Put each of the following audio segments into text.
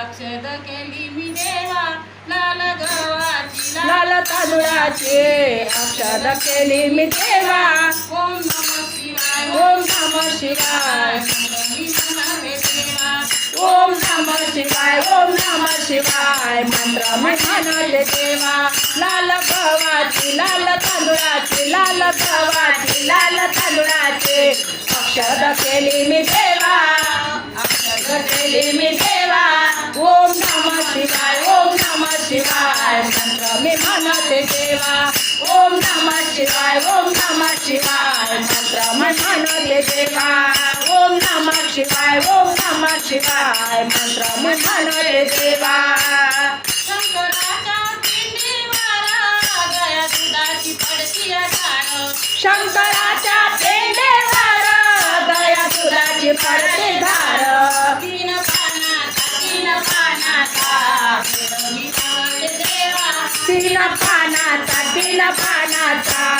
अक्षद केली मी देवा लाल गव्हाची लाल तांदुळाचे अक्षद केली मी देवा. ओम नमः शिवाय. ओम नम शिवाय. ओम नम शिवाय ओम नम शिवाय. मंत्र म्हणाले देवा लाल गव्हाची लाल तांदुळाची लाल गव्हाची लाल तांदुळाचे अक्षद केली मी शिवाय मंत्र मी म्हणते देवा. ओम नम शिवाय ओम नम शिवाय मंत्र मी देवा. ओम नम शिवाय ओम नम शिवाय मंत्र मी देवा. शंकराच्या पेंडेवर दया दुधाची पडते पानाचा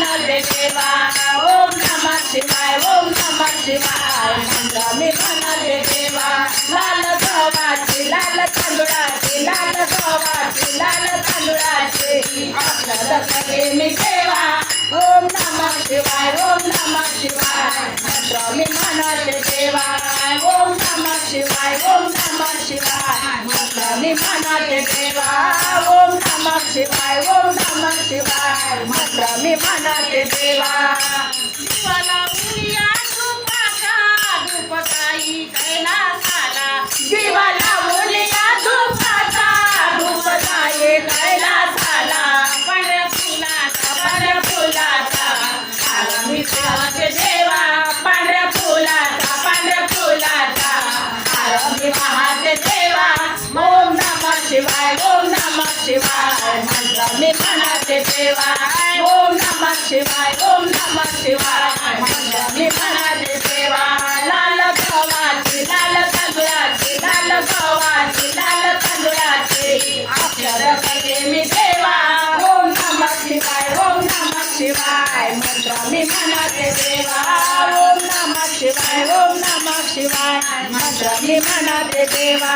लाल गव्हाची लाल तांदुळाचे लाल गव्हाची लाल तांदुळाचे. अक्षर करे मी सेवा ओम नमः शिवाय ओम नमः शिवाय. मंत्र मी म्हणाले देवा ओम नमः शिवाय ओम नमः शिवाय. मंत्र मी म्हणाले देवा ओम नमः शिवाय. मंत्र मी म्हणते देवा ओम नमः शिवाय ओम नमः शिवाय मंत्र मी म्हणते देवा लाल गव्हाची लाल तांदुळाची लाल गव्हाची लाल तांदुळाची अक्षर करते मी देवा ओम नमः शिवाय ओम नमः शिवाय मंत्र मी देवा ओम नमः शिवाय ओम नमः शिवाय मंत्र मी देवा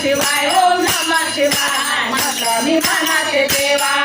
शिवाय ओम नमः शिवाय मी म्हणाते देवा